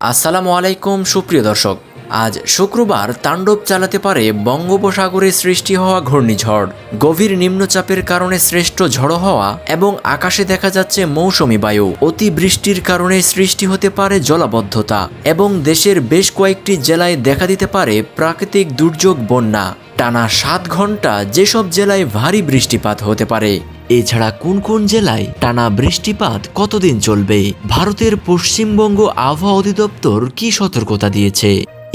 আসসালামু আলাইকুম, সুপ্রিয় দর্শক। আজ শুক্রবার তাণ্ডব চালাতে পারে বঙ্গোপসাগরে সৃষ্টি হওয়া ঘূর্ণিঝড়। গভীর নিম্নচাপের কারণে শ্রেষ্ঠ ঝড়ো হওয়া এবং আকাশে দেখা যাচ্ছে মৌসুমি বায়ু। অতি বৃষ্টির কারণে সৃষ্টি হতে পারে জলাবদ্ধতা এবং দেশের বেশ কয়েকটি জেলায় দেখা দিতে পারে প্রাকৃতিক দুর্যোগ বন্যা। টানা সাত ঘণ্টা যেসব জেলায় ভারী বৃষ্টিপাত হতে পারে, এছাড়া কোন কোন জেলায় টানা বৃষ্টিপাত কতদিন চলবে? ভারতের পশ্চিমবঙ্গ আবহাওয়া অধিদপ্তর কি সতর্কতা দিয়েছে?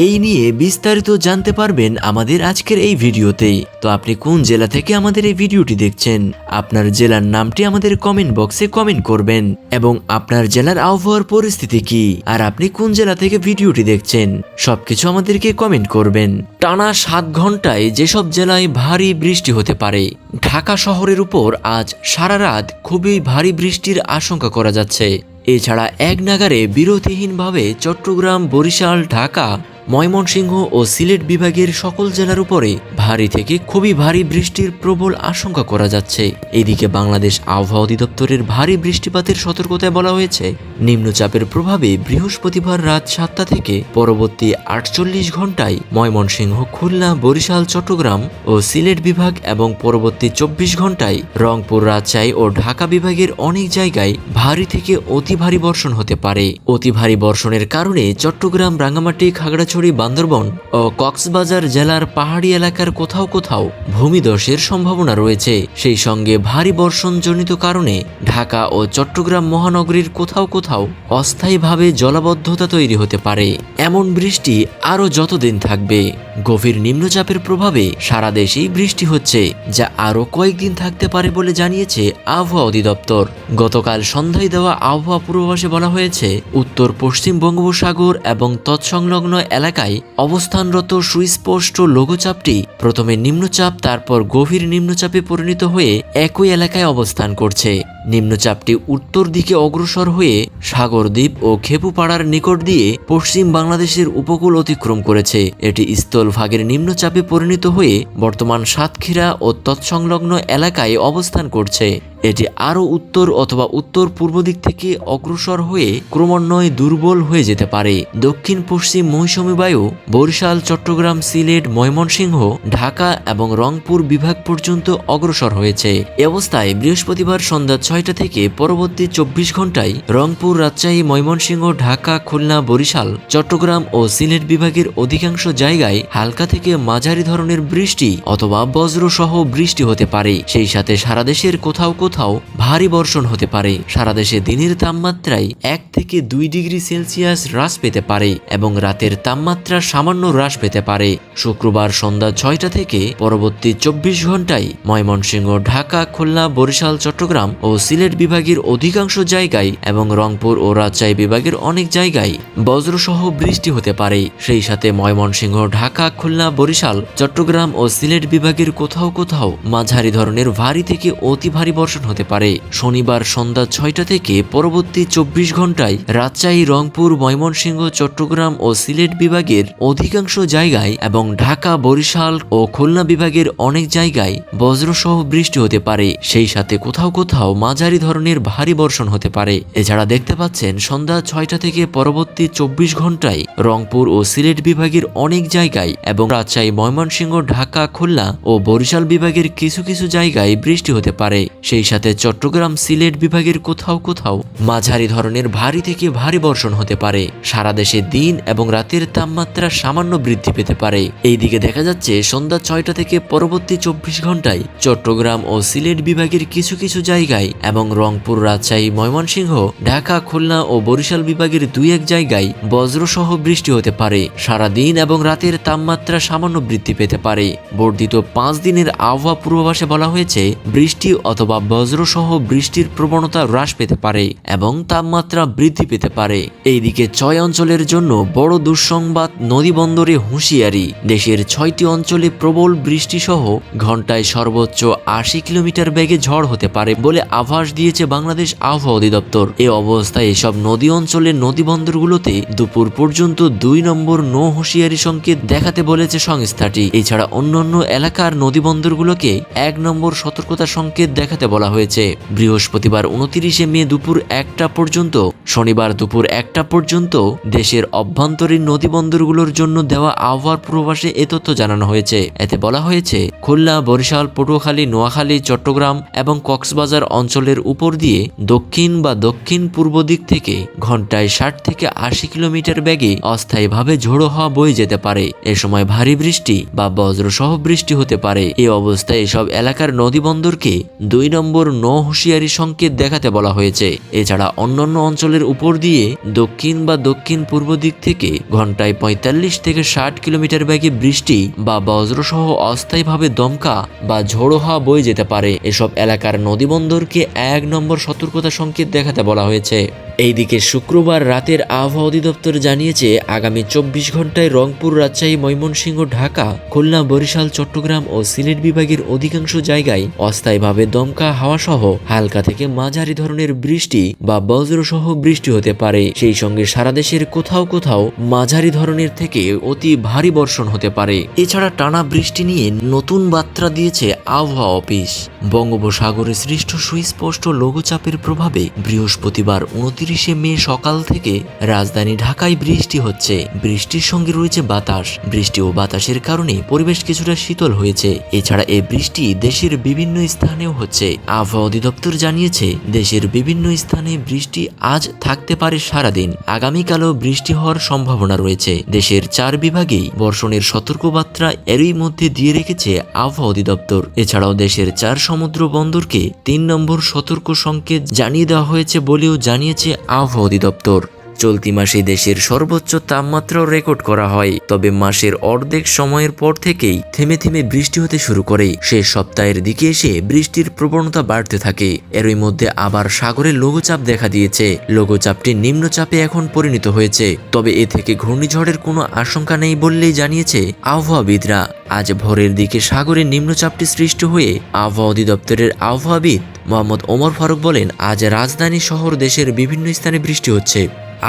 এই নিয়ে বিস্তারিত জানতে পারবেন আমাদের আজকের এই ভিডিওতে। তো আপনি কোন জেলা থেকে আমাদের এই ভিডিওটি দেখছেন? আপনার জেলার নামটি আমাদের কমেন্ট বক্সে কমেন্ট করবেন। এবং আপনার জেলার আবহাওয়ার পরিস্থিতি কি? আর আপনি কোন জেলা থেকে ভিডিওটি দেখছেন? সবকিছু আমাদেরকে কমেন্ট করবেন। টানা সাত ঘন্টায় যেসব জেলায় ভারী বৃষ্টি হতে পারে, ঢাকা শহরের উপর আজ সারা রাত খুবই ভারী বৃষ্টির আশঙ্কা করা যাচ্ছে। এছাড়া এক নাগারে বিরতিহীনভাবে চট্টগ্রাম, বরিশাল, ঢাকা ময়মনসিংহ ও সিলেট বিভাগের সকল জেলার উপরে ভারী থেকে খুবই ভারী বৃষ্টির প্রবল আশঙ্কা করা যাচ্ছে। এদিকে বাংলাদেশ আবহাওয়া অধিদপ্তরের ভারী বৃষ্টিপাতের সতর্কতায় বলা হয়েছে, নিম্নচাপের প্রভাবে বৃহস্পতিবার রাত সাতটা থেকে পরবর্তী আটচল্লিশ ঘন্টায় ময়মনসিংহ, খুলনা, বরিশাল, চট্টগ্রাম ও সিলেট বিভাগ এবং পরবর্তী চব্বিশ ঘন্টায় রংপুর, রাজশাহী ও ঢাকা বিভাগের অনেক জায়গায় ভারী থেকে অতি ভারী বর্ষণ হতে পারে। অতি ভারী বর্ষণের কারণে চট্টগ্রাম, রাঙ্গামাটি খাগড়াছড়ি বান্দরবন ও কক্সবাজার জেলার পাহাড়ি এলাকার কোথাও কোথাও ভূমিধসের সম্ভাবনা রয়েছে। সেই সঙ্গে ভারী বর্ষণজনিত কারণে ঢাকা ও চট্টগ্রাম মহানগরীর কোথাও কোথাও অস্থায়ীভাবে জলাবদ্ধতা তৈরি হতে পারে। এমন বৃষ্টি আরও যতদিন থাকবে। গভীর নিম্নচাপের প্রভাবে সারা দেশেই বৃষ্টি হচ্ছে, যা আরও কয়েকদিন থাকতে পারে বলে জানিয়েছে আবহাওয়া অধিদপ্তর। গতকাল সন্ধ্যায় দেওয়া আবহাওয়া পূর্বাভাসে বলা হয়েছে, উত্তর পশ্চিম বঙ্গোপসাগর এবং তৎসংলগ্ন এলাকায় অবস্থানরত সুস্পষ্ট লঘুচাপটি প্রথমে নিম্নচাপ, তারপর গভীর নিম্নচাপে পরিণত হয়ে একই এলাকায় অবস্থান করছে। নিম্নচাপটি উত্তর দিকে অগ্রসর হয়ে সাগরদ্বীপ ও খেপুপাড়ার নিকট দিয়ে পশ্চিম বাংলাদেশের উপকূল অতিক্রম করেছে। এটি স্থলভাগের নিম্নচাপে পরিণত হয়ে বর্তমান সাতক্ষীরা ও তৎসংলগ্ন এলাকায় অবস্থান করছে। এটি আরও উত্তর অথবা উত্তর পূর্ব দিক থেকে অগ্রসর হয়ে ক্রমান্বয়ে দুর্বল হয়ে যেতে পারে। দক্ষিণ পশ্চিম মৌসুমী বায়ু বরিশাল, চট্টগ্রাম, সিলেট, ময়মনসিংহ, ঢাকা এবং রংপুর বিভাগ পর্যন্ত অগ্রসর হয়েছে। অবস্থায় বৃহস্পতিবার সন্ধ্যা ছয়টা থেকে পরবর্তী চব্বিশ ঘন্টায় রংপুর, রাজশাহী, ময়মনসিংহ, ঢাকা, খুলনা, বরিশাল, চট্টগ্রাম ও সিলেট বিভাগের অধিকাংশ জায়গায় হালকা থেকে মাঝারি ধরনের বৃষ্টি অথবা বজ্রসহ বৃষ্টি হতে পারে। সেই সাথে সারা দেশের কোথাও কোথাও ভারী বর্ষণ হতে পারে। সারা দেশে দিনের তাপমাত্রায় এক থেকে দুই ডিগ্রি সেলসিয়াস হ্রাস পেতে পারে এবং রাতের তাপমাত্রা সামান্য হ্রাস পেতে পারে। শুক্রবার সন্ধ্যা ছয়টা থেকে পরবর্তী চব্বিশ ঘন্টায় ময়মনসিংহ, ঢাকা, খুলনা, বরিশাল, চট্টগ্রাম ও সিলেট বিভাগের অধিকাংশ জায়গায় এবং রংপুর ও রাজশাহী বিভাগের অনেক জায়গায় বজ্রসহ বৃষ্টি হতে পারে। সেই সাথে ময়মনসিংহ, ঢাকা, খুলনা, বরিশাল, চট্টগ্রাম ও সিলেট বিভাগের কোথাও কোথাও মাঝারি ধরনের ভারী থেকে অতি ভারী বর্ষণ হতে পারে। শনিবার সন্ধ্যা ছয়টা থেকে পরবর্তী চব্বিশ ঘন্টায় রাজশাহী, রংপুর, ময়মনসিংহ, চট্টগ্রাম ও সিলেট বিভাগের অধিকাংশ জায়গায় এবং ঢাকা, বরিশাল ও খুলনা বিভাগের অনেক জায়গায় বজ্রসহ বৃষ্টি হতে পারে। সেই সাথে কোথাও কোথাও মাঝারি ধরনের ভারী বর্ষণ হতে পারে। এছাড়া দেখতে পাচ্ছেন, সন্ধ্যা ছয়টা থেকে পরবর্তী চব্বিশ ঘন্টায় রংপুর ও সিলেট বিভাগের অনেক জায়গায় এবং রাজশাহী, ময়মনসিংহ, ঢাকা, খুলনা ও বরিশাল বিভাগের কিছু কিছু জায়গায় বৃষ্টি হতে পারে। সেই সাথে চট্টগ্রাম সিলেট বিভাগের কোথাও কোথাও মাঝারি ধরনের ভারী থেকে ভারী বর্ষণ হতে পারে। সারা দেশে দিন এবং রাতের তাপমাত্রা সামান্য বৃদ্ধি পেতে পারে। এইদিকে দেখা যাচ্ছে সন্ধ্যা ছয়টা থেকে পরবর্তী চব্বিশ ঘন্টায় চট্টগ্রাম ও সিলেট বিভাগের কিছু কিছু জায়গায় এবং রংপুর, রাজশাহী, ময়মনসিংহ, ঢাকা, খুলনা ও বরিশাল বিভাগের দুই এক জায়গায় বজ্রসহ বৃষ্টি হতে পারে। সারা দিন এবং রাতের তাপমাত্রা সামান্য বৃদ্ধি পেতে পারে। বর্ধিত পাঁচ দিনের আবহাওয়া পূর্বাভাসে বলা হয়েছে, বৃষ্টি অথবা বজ্রসহ বৃষ্টির প্রবণতা হ্রাস পেতে পারে এবং তাপমাত্রা বৃদ্ধি পেতে পারে। এইদিকে ছয় অঞ্চলের জন্য বড় দুঃসংবাদ নদী বন্দরে হুঁশিয়ারি। দেশের ছয়টি অঞ্চলে প্রবল বৃষ্টি সহ ঘন্টায় সর্বোচ্চ আশি কিলোমিটার বেগে ঝড় হতে পারে বলে আভাস দিয়েছে বাংলাদেশ আবহাওয়া অধিদপ্তর। এ অবস্থায় এসব নদী অঞ্চলের নদী বন্দরগুলোতে দুপুর পর্যন্ত দুই নম্বর নো হুঁশিয়ারি সংকেত দেখাতে বলেছে সংস্থাটি। এছাড়া অন্যান্য এলাকার নদী বন্দরগুলোকে এক নম্বর সতর্কতা সংকেত দেখাতে বলা বলা হয়েছে, বৃহস্পতিবার উনতিরিশে মে দুপুর একটা পর্যন্ত, শনিবার দুপুর একটা পর্যন্ত দেশের অভ্যন্তরীণ নদীবন্দরগুলোর জন্য দেওয়া আবহাওয়ার পূর্বাভাসে এ তথ্য জানানো হয়েছে। এতে বলা হয়েছে, খুলনা, বরিশাল, পটুয়াখালী, নোয়াখালী, চট্টগ্রাম এবং কক্সবাজার অঞ্চলের উপর দিয়ে দক্ষিণ বা দক্ষিণ পূর্ব দিক থেকে ঘন্টায় ষাট থেকে আশি কিলোমিটার বেগে অস্থায়ীভাবে ঝোড়ো হওয়া বয়ে যেতে পারে। এ সময় ভারী বৃষ্টি বা বজ্রসহ বৃষ্টি হতে পারে। এই অবস্থায় এসব এলাকার নদীবন্দরকে দুই নম্বর ন হুঁশিয়ারি সংকেত দেখাতে বলা হয়েছে। এছাড়া অন্যান্য অঞ্চলের উপর দিয়ে দক্ষিণ বা দক্ষিণ পূর্ব দিক থেকে ঘন্টায় পঁয়তাল্লিশ থেকে ষাট কিলোমিটার ব্যাগে বৃষ্টি বা বজ্রসহ অস্থায়ীভাবে দমকা বা ঝোড়ো হাওয়া বয়ে যেতে পারে। এসব এলাকার নদীবন্দরকে এক নম্বর সতর্কতা সংকেত দেখাতে বলা হয়েছে। এইদিকে শুক্রবার রাতের আবহাওয়া অধিদপ্তর জানিয়েছে, আগামী চব্বিশ ঘন্টায় রংপুর, রাজশাহী, ময়মনসিংহ, ঢাকা, খুলনা, বরিশাল, চট্টগ্রাম ও সিলেট বিভাগের অধিকাংশ জায়গায় অস্থায়ীভাবে দমকা হাওয়া সহ হালকা থেকে মাঝারি ধরনের বৃষ্টি বা বজ্রসহ বৃষ্টি হতে পারে। সেই সঙ্গে সারা দেশের কোথাও কোথাও মাঝারি ধরনের থেকে অতি ভারী বর্ষণ হতে পারে। এছাড়া টানা বৃষ্টি নিয়ে নতুন বার্তা দিয়েছে আবহাওয়া অফিস। বঙ্গোপসাগরে সৃষ্ট সুস্পষ্ট লঘুচাপের প্রভাবে বৃহস্পতিবার উনত্রিশে মে সকাল থেকে রাজধানী ঢাকায় বৃষ্টি হচ্ছে। বৃষ্টির সঙ্গে রয়েছে বাতাস। বৃষ্টি ও বাতাসের কারণে পরিবেশ কিছুটা শীতল হয়েছে। এছাড়া এই বৃষ্টি দেশের বিভিন্ন স্থানেও হচ্ছে। আবহাওয়া অধিদপ্তর জানিয়েছে, দেশের বিভিন্ন স্থানে বৃষ্টি আজ থাকতে পারে সারাদিন। আগামীকালও বৃষ্টি হওয়ার সম্ভাবনা রয়েছে। দেশের চার বিভাগেই বর্ষণের সতর্কবার্তা এরই মধ্যে দিয়ে রেখেছে আবহাওয়া অধিদপ্তর। এছাড়াও দেশের চার সমুদ্র বন্দরকে তিন নম্বর সতর্ক সংকেত জানিয়ে দেওয়া হয়েছে বলেও জানিয়েছে আবহাওয়া অধিদপ্তর চলতি মাসে দেশের সর্বোচ্চ তাপমাত্রাও রেকর্ড করা হয়, তবে মাসের অর্ধেক সময়ের পর থেকেই থেমে থেমে বৃষ্টি হতে শুরু করে। শেষ সপ্তাহের দিকে এসে বৃষ্টির প্রবণতা বাড়তে থাকে। এরই মধ্যে আবার সাগরে লঘুচাপ দেখা দিয়েছে। লঘুচাপটি নিম্নচাপে এখন পরিণত হয়েছে, তবে এ থেকে ঘূর্ণিঝড়ের কোনো আশঙ্কা নেই বললেই জানিয়েছে আবহাওয়াবিদরা। আজ ভোরের দিকে সাগরে নিম্নচাপটি সৃষ্টি হয়ে আবহাওয়া অধিদপ্তরের আবহাওয়াবিদ মোহাম্মদ ওমর ফারুক বলেন, আজ রাজধানী শহর দেশের বিভিন্ন স্থানে বৃষ্টি হচ্ছে।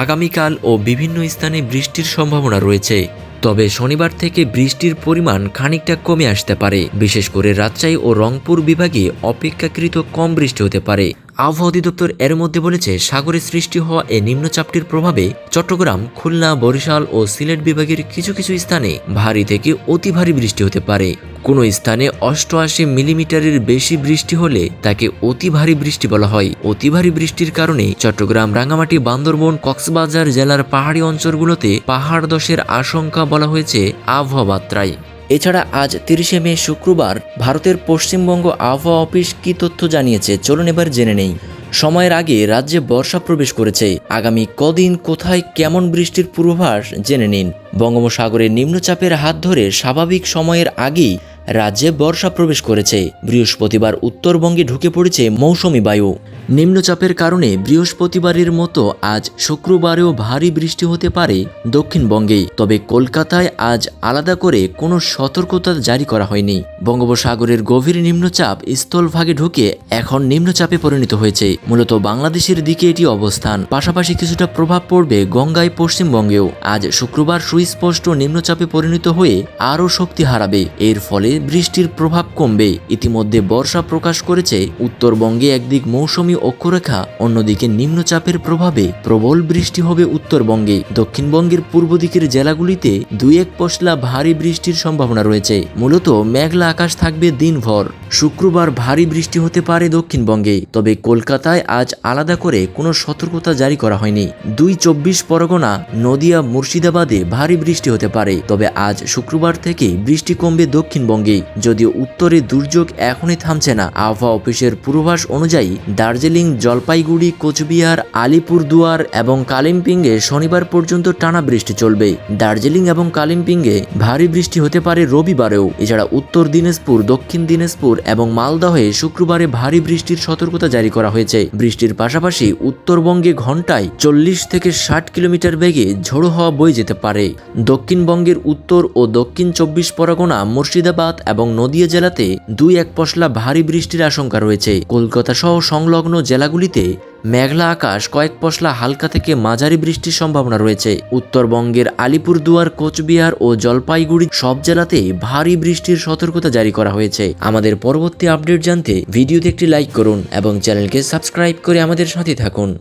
আগামীকাল ও বিভিন্ন স্থানে বৃষ্টির সম্ভাবনা রয়েছে। তবে শনিবার থেকে বৃষ্টির পরিমাণ খানিকটা কমে আসতে পারে। বিশেষ করে রাজশাহী ও রংপুর বিভাগে অপেক্ষাকৃত কম বৃষ্টি হতে পারে। আবহাওয়া অধিদপ্তর এর মধ্যে বলেছে, সাগরে সৃষ্টি হওয়া এই নিম্নচাপটির প্রভাবে চট্টগ্রাম, খুলনা, বরিশাল ও সিলেট বিভাগের কিছু কিছু স্থানে ভারী থেকে অতি ভারী বৃষ্টি হতে পারে। কোনো স্থানে অষ্টআশি মিলিমিটারের বেশি বৃষ্টি হলে তাকে অতি ভারী বৃষ্টি বলা হয়। অতি ভারী বৃষ্টির কারণে চট্টগ্রাম, রাঙ্গামাটি, বান্দরবন, কক্সবাজার জেলার পাহাড়ি অঞ্চলগুলোতে পাহাড় দশের আশঙ্কা বলা হয়েছে আবহাওয়া বার্তায়। এছাড়া আজ তিরিশে মে শুক্রবার ভারতের পশ্চিমবঙ্গ আবহাওয়া অফিস কি তথ্য জানিয়েছে চলুন এবার জেনে নেই। সময়ের আগে রাজ্যে বর্ষা প্রবেশ করেছে। আগামী কদিন কোথায় কেমন বৃষ্টির পূর্বাভাস জেনে নিন। বঙ্গোপসাগরের নিম্নচাপের হাত ধরে স্বাভাবিক সময়ের আগেই রাজ্যে বর্ষা প্রবেশ করেছে। বৃহস্পতিবার উত্তরবঙ্গে ঢুকে পড়েছে মৌসুমি বায়ু। নিম্নচাপের কারণে বৃহস্পতিবারের মতো আজ শুক্রবারেও ভারী বৃষ্টি হতে পারে দক্ষিণবঙ্গে। তবে কলকাতায় আজ আলাদা করে কোনো সতর্কতা জারি করা হয়নি। বঙ্গোপসাগরের গভীর নিম্নচাপ স্থলভাগে ঢুকে এখন নিম্নচাপে পরিণত হয়েছে। মূলত বাংলাদেশের দিকে এটি অবস্থান। পাশাপাশি কিছুটা প্রভাব পড়বে গঙ্গায় পশ্চিমবঙ্গেও। আজ শুক্রবার সুস্পষ্ট নিম্নচাপে পরিণত হয়ে আরও শক্তি হারাবে। এর ফলে বৃষ্টির প্রভাব কমবে। ইতিমধ্যে বর্ষা প্রকাশ করেছে উত্তরবঙ্গে একদিক মৌসুমী অক্ষরেখা অন্যদিকে নিম্নচাপের প্রভাবে প্রবল বৃষ্টি হবে উত্তরবঙ্গে। দক্ষিণবঙ্গের পূর্ব দিকের জেলাগুলিতে দুই এক পশলা ভারী বৃষ্টির সম্ভাবনা রয়েছে। মূলত মেঘলা আকাশ থাকবে দিনভর। শুক্রবার ভারী বৃষ্টি হতে পারে দক্ষিণবঙ্গে। তবে কলকাতায় আজ আলাদা করে কোনো সতর্কতা জারি করা হয়নি। দুই চব্বিশ পরগনা, নদিয়া, মুর্শিদাবাদে ভারী বৃষ্টি হতে পারে। তবে আজ শুক্রবার থেকে বৃষ্টি কমবে দক্ষিণবঙ্গে। যদিও উত্তরে দুর্যোগ এখনই থামছে না। আবহাওয়া অফিসের পূর্বাভাস অনুযায়ী দার্জিলিং জলপাইগুড়ি, কোচবিহার, আলিপুরদুয়ার এবং কালিম্পিংয়ে শনিবার পর্যন্ত টানা বৃষ্টি চলবে। দার্জিলিং এবং কালিম্পিংয়ে ভারী বৃষ্টি হতে পারে রবিবারেও। এছাড়া উত্তর দিনাজপুর, দক্ষিণ দিনাজপুর এবং মালদহে শুক্রবারে ভারী বৃষ্টির সতর্কতা জারি করা হয়েছে। বৃষ্টির পাশাপাশি উত্তরবঙ্গে ঘন্টায় চল্লিশ থেকে ষাট কিলোমিটার বেগে ঝোড়ো হওয়া বয়ে যেতে পারে। দক্ষিণবঙ্গের উত্তর ও দক্ষিণ চব্বিশ পরগনা, মুর্শিদাবাদ এবং নদিয়া জেলাতে দুই এক পশলা ভারী বৃষ্টির আশঙ্কা রয়েছে। কলকাতা সহ সংলগ্ন জেলাগুলিতে মেঘলা আকাশ কয়েক পশলা হালকা থেকে মাঝারি বৃষ্টির সম্ভাবনা রয়েছে। উত্তরবঙ্গের আলিপুরদুয়ার, কোচবিহার ও জলপাইগুড়ি সব জেলাতে ভারী বৃষ্টির সতর্কতা জারি করা হয়েছে। আমাদের পরবর্তী আপডেট জানতে ভিডিওতে একটি লাইক করুন এবং চ্যানেলকে সাবস্ক্রাইব করে আমাদের সাথে থাকুন।